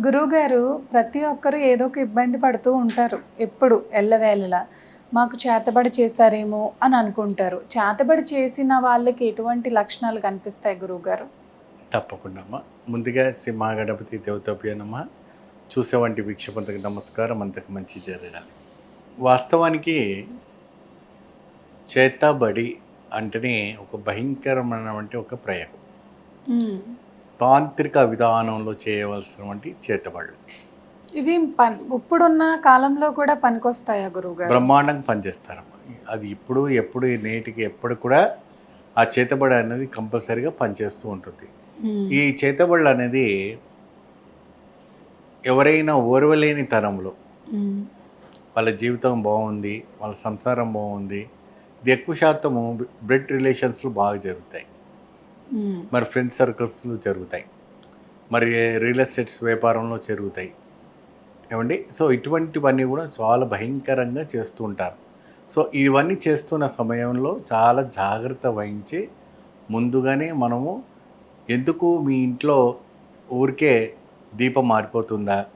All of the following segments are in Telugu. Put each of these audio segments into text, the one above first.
గురువుగారు ప్రతి ఒక్కరు ఏదో ఒక ఇబ్బంది పడుతూ ఉంటారు. ఎప్పుడు ఎల్లవేళలా. మాకు చేతబడి చేశారేమో అని అనుకుంటారు. చేతబడి చేసిన వాళ్ళకి ఎటువంటి లక్షణాలు కనిపిస్తాయి గురువుగారు? తప్పకుండా అమ్మా ముందుగా శ్రీ మహాగణపతి దేవతోప్యనమ్మ చూసే వంటి వీక్షపంతకు నమస్కారం. అంతకు మంచి జరగాలి వాస్తవానికి చేతబడి అంటేనే ఒక భయంకరమైనటువంటి ఒక ప్రయోగం. తాంత్రిక విధానంలో చేయవలసినటువంటి చేతబడులు ఇవి పన్ ఇప్పుడున్న కాలంలో కూడా పనికొస్తాయా గురువుగారు బ్రహ్మాండంగా పనిచేస్తారమ్మా అది ఇప్పుడు ఎప్పుడు నేటికి ఎప్పుడు కూడా ఆ చేతబడి అనేది కంపల్సరీగా పనిచేస్తూ ఉంటుంది. ఈ చేతబడులు అనేది ఎవరైనా ఓర్వలేని తరంలో. వాళ్ళ జీవితం బాగుంది వాళ్ళ సంసారం బాగుంది ఇది ఎక్కువ శాతము బ్లడ్ రిలేషన్స్లో బాగా జరుగుతాయి. Hmm. మరి ఫ్రెండ్ సర్కిల్స్లో జరుగుతాయి. మరి రియల్ ఎస్టేట్స్ వ్యాపారంలో జరుగుతాయి. ఏమండి? సో ఇటువంటివన్నీ కూడా చాలా భయంకరంగా చేస్తూ ఉంటారు. సో ఇవన్నీ చేస్తున్న సమయంలో చాలా జాగ్రత్త వహించి ముందుగానే మనము ఎందుకు మీ ఇంట్లో ఊరికే దీపం మారిపోతుందా?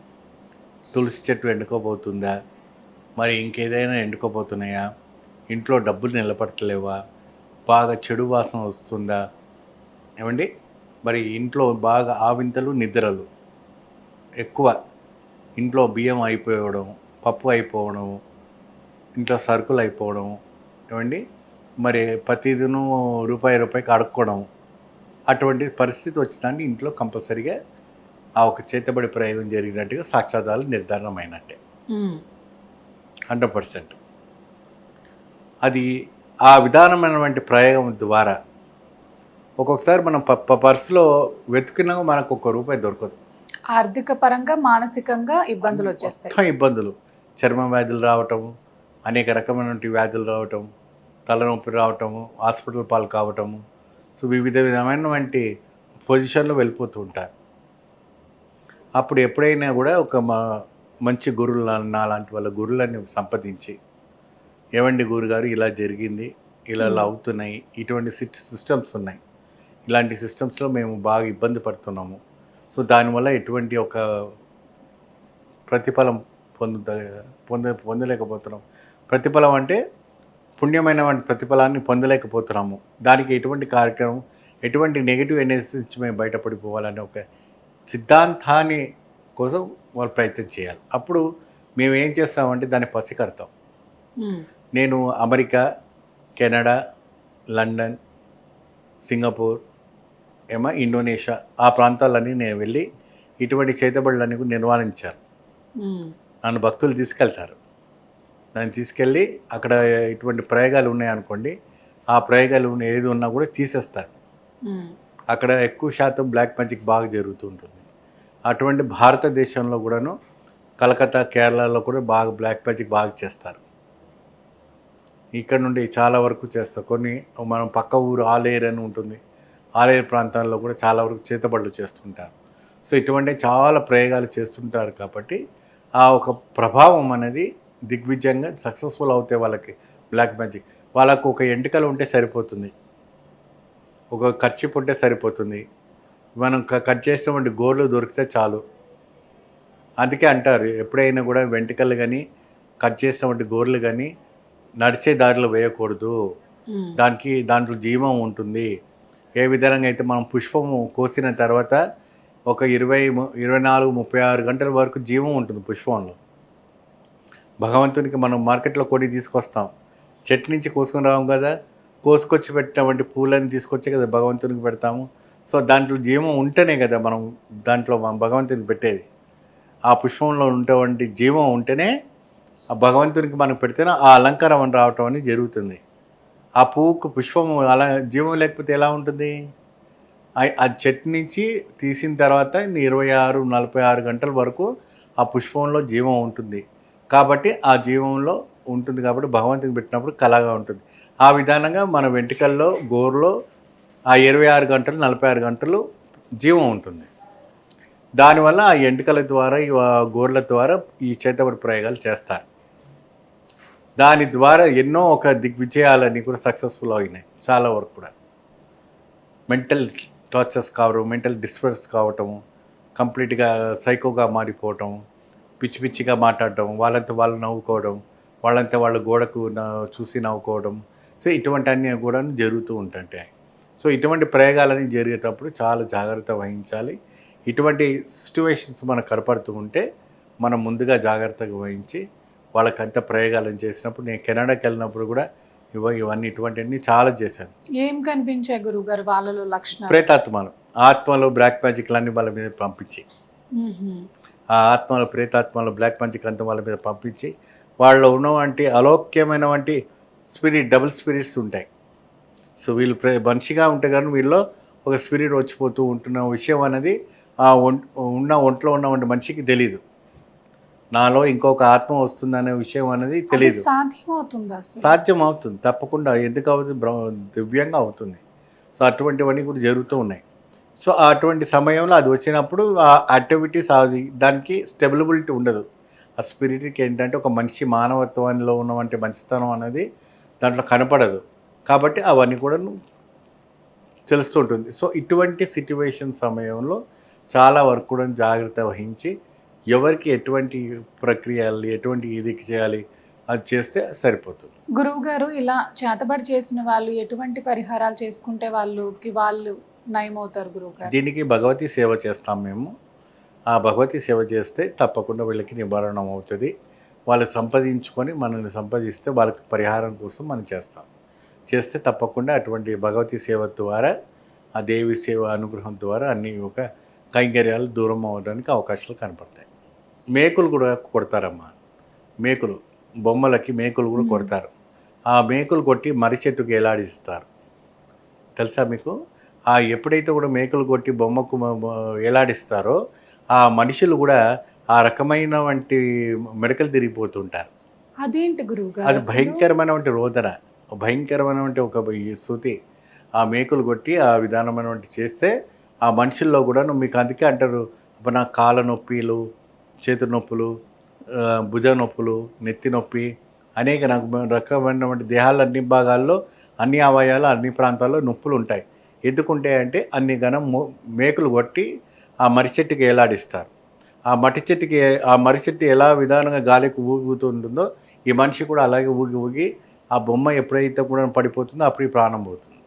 తులసి చెట్టు ఎండుకోబోతుందా? మరి ఇంకేదైనా ఎండుకోబోతున్నాయా? ఇంట్లో డబ్బులు నిలబడతలేవా? బాగా చెడు వాసన వస్తుందా? ఏమండి? మరి ఇంట్లో బాగా ఆవింతలు నిద్రలు. ఎక్కువ ఇంట్లో బియ్యం అయిపోవడం పప్పు అయిపోవడం ఇంట్లో సరుకులు అయిపోవడం ఏమండి? మరి ప్రతిదినం రూపాయి రూపాయికి అడుక్కోవడం అటువంటి పరిస్థితి వచ్చిందంటే ఇంట్లో కంపల్సరీగా ఆ ఒక చేతబడి ప్రయోగం జరిగినట్టుగా సాక్షాత్తాలు నిర్ధారణమైనట్టే. Hundred percent. అది ఆ విధానమైనటువంటి ప్రయోగం ద్వారా ఒక్కొక్కసారి మనం పర్సులో వెతుకున్నా మనకు ఒక్క రూపాయి దొరకదు. ఆర్థిక పరంగా మానసికంగా ఇబ్బందులు వచ్చేస్తాయి. ఇబ్బందులు. చర్మ వ్యాధులు రావటం అనేక రకమైనటువంటి వ్యాధులు రావటం తలనొప్పి రావటము హాస్పిటల్ పాలు కావటము సో వివిధ విధమైనటువంటి పొజిషన్లో వెళ్ళిపోతూ ఉంటారు. అప్పుడు ఎప్పుడైనా కూడా ఒక మ- మంచి గురువులు నా లాంటి వాళ్ళ గురువులని సంపాదించి ఏవండి గురుగారు ఇలా జరిగింది ఇలా. అవుతున్నాయి ఇటువంటి సిస్టమ్స్ ఉన్నాయి. ఇలాంటి సిస్టమ్స్లో మేము బాగా ఇబ్బంది పడుతున్నాము. సో దానివల్ల ఎటువంటి ఒక ప్రతిఫలం పొందుత పొంద పొందలేకపోతున్నాం. ప్రతిఫలం అంటే పుణ్యమైన ప్రతిఫలాన్ని పొందలేకపోతున్నాము. దానికి ఎటువంటి కార్యక్రమం ఎటువంటి నెగిటివ్ ఎనర్జీ నుంచి మేము బయటపడిపోవాలనే ఒక సిద్ధాంతాన్ని కోసం వాళ్ళు ప్రయత్నం చేయాలి. అప్పుడు మేము ఏం చేస్తామంటే దాన్ని పసికడతాం. నేను అమెరికా కెనడా లండన్ సింగపూర్ ఏమో? ఇండోనేషియా. ఆ ప్రాంతాలన్నీ నేను వెళ్ళి ఇటువంటి చేతబడులన్నీ నిర్వహించాను. ఉమ్. నన్ను భక్తులు తీసుకెళ్తారు. నన్ను తీసుకెళ్ళి అక్కడ ఇటువంటి ప్రయోగాలు ఉన్నాయనుకోండి ఆ ప్రయోగాలు ఏది ఉన్నా కూడా తీసేస్తారు. అక్కడ ఎక్కువ శాతం బ్లాక్ మ్యాజిక్ బాగా జరుగుతుంటుంది. అటువంటి భారతదేశంలో కూడాను కలకత్తా కేరళలో కూడా బాగా బ్లాక్ మ్యాజిక్ బాగా చేస్తారు. ఇక్కడ నుండి చాలా వరకు చేస్తారు. కొన్ని మనం పక్క ఊరు ఆలేరు అని ఉంటుంది. ఆలేరు ప్రాంతాల్లో కూడా చాలా వరకు చేతబడులు చేస్తుంటారు. సో ఇటువంటి చాలా ప్రయోగాలు చేస్తుంటారు కాబట్టి ఆ ఒక ప్రభావం అనేది దిగ్విజయంగా సక్సెస్ఫుల్ అవుతాయి వాళ్ళకి బ్లాక్ మ్యాజిక్. వాళ్ళకు ఒక ఎంటికలు ఉంటే సరిపోతుంది. ఒక ఖర్చు ఉంటే సరిపోతుంది. మనం కట్ చేసినటువంటి గోర్లు దొరికితే చాలు. అందుకే అంటారు ఎప్పుడైనా కూడా వెంట్రుకలు కానీ కట్ చేసినటువంటి గోర్లు కానీ నడిచే దారిలో వేయకూడదు. దానికి దాంట్లో జీవం ఉంటుంది. ఏ విధంగా అయితే మనం పుష్పము కోసిన తర్వాత ఒక ఇరవై ఇరవై నాలుగు ముప్పై ఆరు గంటల వరకు జీవం ఉంటుంది పుష్పంలో. భగవంతునికి మనం మార్కెట్లో కొని తీసుకొస్తాం. చెట్టు నుంచి కోసుకొని రాము కదా? కోసుకొచ్చి పెట్టినటువంటి పూలని తీసుకొచ్చి కదా భగవంతునికి పెడతాము. సో దాంట్లో జీవం ఉంటేనే కదా మనం దాంట్లో మనం భగవంతునికి పెట్టేది. ఆ పుష్పంలో ఉండేటువంటి జీవం ఉంటేనే ఆ భగవంతునికి మనం పెడితేనే ఆ అలంకారం అని రావటం అనేది జరుగుతుంది. ఆ పువ్వుకు పుష్పం అలా జీవం లేకపోతే ఎలా ఉంటుంది? ఆ- చెట్టు నుంచి తీసిన తర్వాత ఇరవై ఆరు నలభై ఆరు గంటల వరకు ఆ పుష్పంలో జీవం ఉంటుంది. కాబట్టి ఆ జీవంలో ఉంటుంది కాబట్టి భగవంతునికి పెట్టినప్పుడు కళగా ఉంటుంది. ఆ విధానంగా మన వెంట్రుకల్లో గోరులో ఆ ఇరవై ఆరు గంటలు నలభై ఆరు గంటలు జీవం ఉంటుంది. దానివల్ల ఆ ఎంటికల ద్వారా ఈ గోర్ల ద్వారా ఈ చేతబడి ప్రయోగాలు చేస్తారు. దాని ద్వారా ఎన్నో ఒక దిగ్విజయాలన్నీ కూడా సక్సెస్ఫుల్ అయినాయి. చాలా వరకు కూడా. మెంటల్ టార్చర్స్ కావడం మెంటల్ డిస్టర్బెన్స్ కావటం కంప్లీట్గా సైకోగా మారిపోవటం పిచ్చి పిచ్చిగా మాట్లాడటం వాళ్ళంతా వాళ్ళు నవ్వుకోవడం వాళ్ళంతా వాళ్ళ గోడకు చూసి నవ్వుకోవడం. సో ఇటువంటి అన్నీ కూడా జరుగుతూ ఉంటుంటాయి సో ఇటువంటి ప్రయోగాలని జరిగేటప్పుడు చాలా జాగ్రత్త వహించాలి. ఇటువంటి సిచ్యువేషన్స్ మనకు కనపడుతూ ఉంటే మనం ముందుగా జాగ్రత్తగా వహించి వాళ్ళకంత ప్రయోగాలను చేసినప్పుడు నేను కెనడాకి వెళ్ళినప్పుడు కూడా ఇవ ఇవన్నీ ఇటువంటివన్నీ చాలా చేశాను. ఏం కనిపించాయి గురువు గారు వాళ్ళలో లక్షణాలు? ప్రేతాత్మలు. ఆత్మలు బ్లాక్ మ్యాజిక్లన్నీ వాళ్ళ మీద పంపించి. ఆ ఆత్మలు ప్రేతాత్మలు బ్లాక్ మ్యాజిక్ అంతా వాళ్ళ మీద పంపించి వాళ్ళలో ఉన్నవంటి అలౌక్యమైన వంటి స్పిరిట్ డబుల్ స్పిరిట్స్ ఉంటాయి. సో వీళ్ళు ప్రే మనిషిగా ఉంటే కానీ వీళ్ళలో ఒక స్పిరిట్ వచ్చిపోతూ ఉంటున్న విషయం అనేది ఆ ఉన్న ఒంట్లో ఉన్నవంటి మనిషికి తెలియదు నాలో ఇంకొక ఆత్మ వస్తుందనే విషయం అనేది తెలియదు సాధ్యం అవుతుందా అసలు. సాధ్యం అవుతుంది తప్పకుండా ఎందుకు అవుతుంది దివ్యంగా అవుతుంది. సో అటువంటివన్నీ కూడా జరుగుతూ ఉన్నాయి. సో అటువంటి సమయంలో అది వచ్చినప్పుడు ఆ యాక్టివిటీస్ అది దానికి స్టెబిలబిలిటీ ఉండదు. ఆ స్పిరిట్కి ఏంటంటే ఒక మనిషి మానవత్వంలో ఉన్నవంటి మంచితనం అనేది దాంట్లో కనపడదు. కాబట్టి అవన్నీ కూడా తెలుస్తుంటుంది సో ఇటువంటి సిట్యువేషన్ సమయంలో చాలా వరకు కూడా జాగ్రత్త వహించి ఎవరికి ఎటువంటి ప్రక్రియలు ఎటువంటి ఇది చేయాలి అది చేస్తే సరిపోతుంది. గురువు గారు ఇలా చేతబడి చేసిన వాళ్ళు ఎటువంటి పరిహారాలు చేసుకుంటే వాళ్ళకి వాళ్ళు నయమవుతారు గురువు గారు? దీనికి భగవతి సేవ చేస్తాం మేము. ఆ భగవతి సేవ చేస్తే తప్పకుండా వీళ్ళకి నివారణ అవుతుంది. వాళ్ళు సంపాదించుకొని మనల్ని సంపాదిస్తే వాళ్ళకి పరిహారం కోసం మనం చేస్తాం. చేస్తే తప్పకుండా అటువంటి భగవతి సేవ ద్వారా ఆ దేవి సేవ అనుగ్రహం ద్వారా అన్ని ఒక కైంకర్యాలు దూరం అవ్వడానికి అవకాశాలు కనపడతాయి. మేకులు కూడా కొడతారమ్మా. మేకులు బొమ్మలకి మేకులు కూడా. కొడతారు. ఆ మేకులు కొట్టి మర్రి చెట్టుకి ఎలాడిస్తారు తెలుసా మీకు? ఆ ఎప్పుడైతే కూడా మేకులు కొట్టి బొమ్మకు ఎలాడిస్తారో ఆ మనుషులు కూడా ఆ రకమైన వంటి మెడకలు తిరిగిపోతుంటారు. అదేంటి గురువు గారు అది? భయంకరమైనటువంటి రోదన. భయంకరమైనటువంటి ఒక శృతి. ఆ మేకులు కొట్టి ఆ విధానమైనటువంటి చేస్తే ఆ మనుషుల్లో కూడా మీకు అందుకే అంటారు. నాకు కాళ్ళ నొప్పిలు చేతి నొప్పులు భుజ నొప్పులు నెత్తి నొప్పి అనేక రకమైనటువంటి దేహాల అన్ని భాగాల్లో అన్ని అవయాలు అన్ని ప్రాంతాల్లో నొప్పులు ఉంటాయి ఎందుకుంటాయి అంటే అన్ని ఘనం మేకలు మేకులు కొట్టి ఆ మర్రి చెట్టుకి ఏలాడిస్తారు. ఆ మట్టి చెట్టుకి ఆ మర్రి చెట్టు ఎలా విధానంగా గాలికి ఊగుతుంటుందో ఈ మనిషి కూడా అలాగే ఊగి ఊగి ఆ బొమ్మ ఎప్పుడైతే కూడా పడిపోతుందో అప్పుడు ప్రాణం పోతుంది.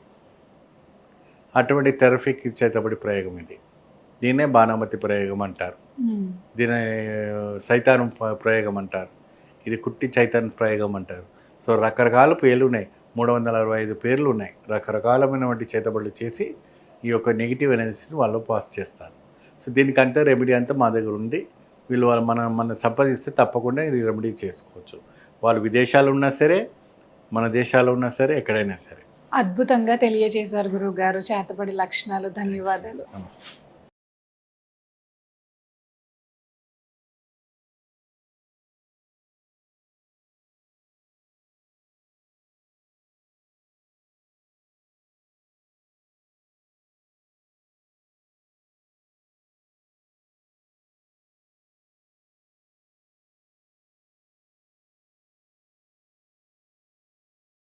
అటువంటి టెరఫిక్ చేతబడి ప్రయోగం ఇది. దీన్నే బాణామతి ప్రయోగం అంటారు. దీని సైతానం ప్ర- ప్రయోగం అంటారు. ఇది కుట్టి చైతన్య ప్రయోగం అంటారు. సో రకరకాల పేర్లు ఉన్నాయి మూడు వందల అరవై ఐదు పేర్లు ఉన్నాయి రకరకాలమైనటువంటి చేతబడులు చేసి ఈ యొక్క నెగిటివ్ ఎనర్జీని వాళ్ళు పాస్ చేస్తారు. సో దీనికంటే రెమెడీ అంతా మా దగ్గర ఉంది. వీళ్ళు వాళ్ళు మన మన సంపాదిస్తే తప్పకుండా ఇది రెమెడీ చేసుకోవచ్చు. వాళ్ళు విదేశాలు ఉన్నా సరే మన దేశాల్లో ఉన్నా సరే ఎక్కడైనా సరే. అద్భుతంగా తెలియజేశారు గురువు గారు చేతబడి లక్షణాలు ధన్యవాదాలు. నమస్తే.